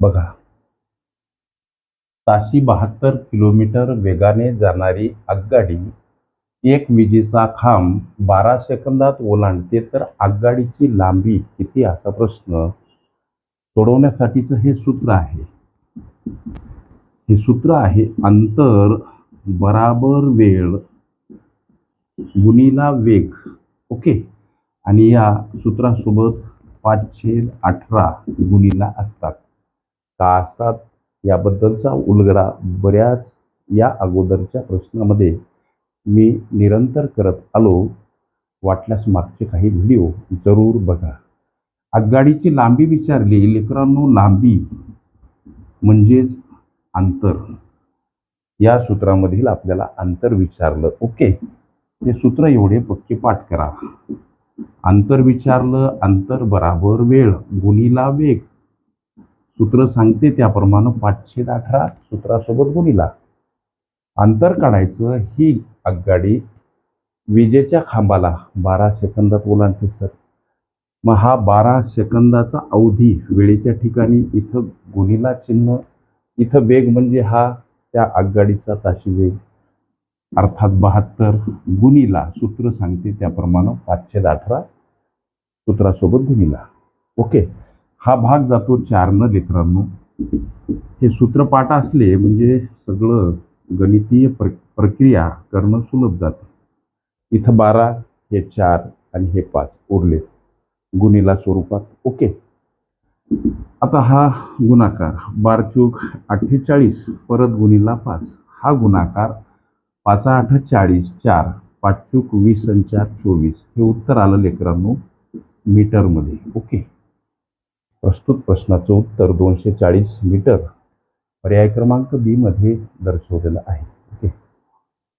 बघा. ताशी बहात्तर किलोमीटर वेगाने जाणारी आगगाडी एक विजेचा खांब बारा सेकंदात ओलांडते तर आगगाडीची लांबी किती असा प्रश्न सोडवण्यासाठीचं हे सूत्र आहे. हे सूत्र आहे अंतर बराबर वेळ गुणीला वेग. ओके? आणि या सूत्रासोबत पाचशे अठरा गुणीला असतात. का असतात? याबद्दलचा उलगडा बऱ्याच या अगोदरच्या प्रश्नामध्ये मी निरंतर करत आलो. वाटल्यास मागचे काही व्हिडिओ जरूर बघा. आगगाडीची लांबी विचारली लेकरांनो लांबी म्हणजेच अंतर. या सूत्रामधील आपल्याला अंतर विचारलं. ओके? हे सूत्र एवढे पक्के पाठ करा. अंतर विचारलं अंतर बराबर वेळ गुणीला वेग. सूत्र सांगते त्याप्रमाणे पाचशे अठरा सूत्रासोबत गुणीला. अंतर काढायचं ही आगगाडी विजेच्या खांबाला बारा सेकंदात ओलांडते सर. मग हा बारा सेकंदाचा अवधी वेळेच्या ठिकाणी इथं गुणीला चिन्ह इथं वेग म्हणजे हा त्या आगगाडीचा ताशी वेग. अर्थात बहात्तर गुणीला सूत्र सांगते त्याप्रमाणे पाचशे अठरा सूत्रासोबत गुणीला. ओके. हा भाग जातो चारनं लेकरांनो. हे सूत्रपाठ असले म्हणजे सगळं गणितीय प्र प्रक्रिया करणं सुलभ जातं. इथं बारा हे चार आणि हे पाच उरले. गुणीला स्वरूपात ओके. आता हा गुणाकार बारचूक अठ्ठेचाळीस परत गुणीला पाच. हा गुणाकार पाचा आठ चाळीस चार पाचचूक वीस आणि चार चोवीस. हे उत्तर आलं लेकरांनो मीटरमध्ये. ओके. प्रस्तुत प्रश्नाचं उत्तर दोनशे चाळीस मीटर पर्याय क्रमांक बीमध्ये दर्शवलेलं आहे.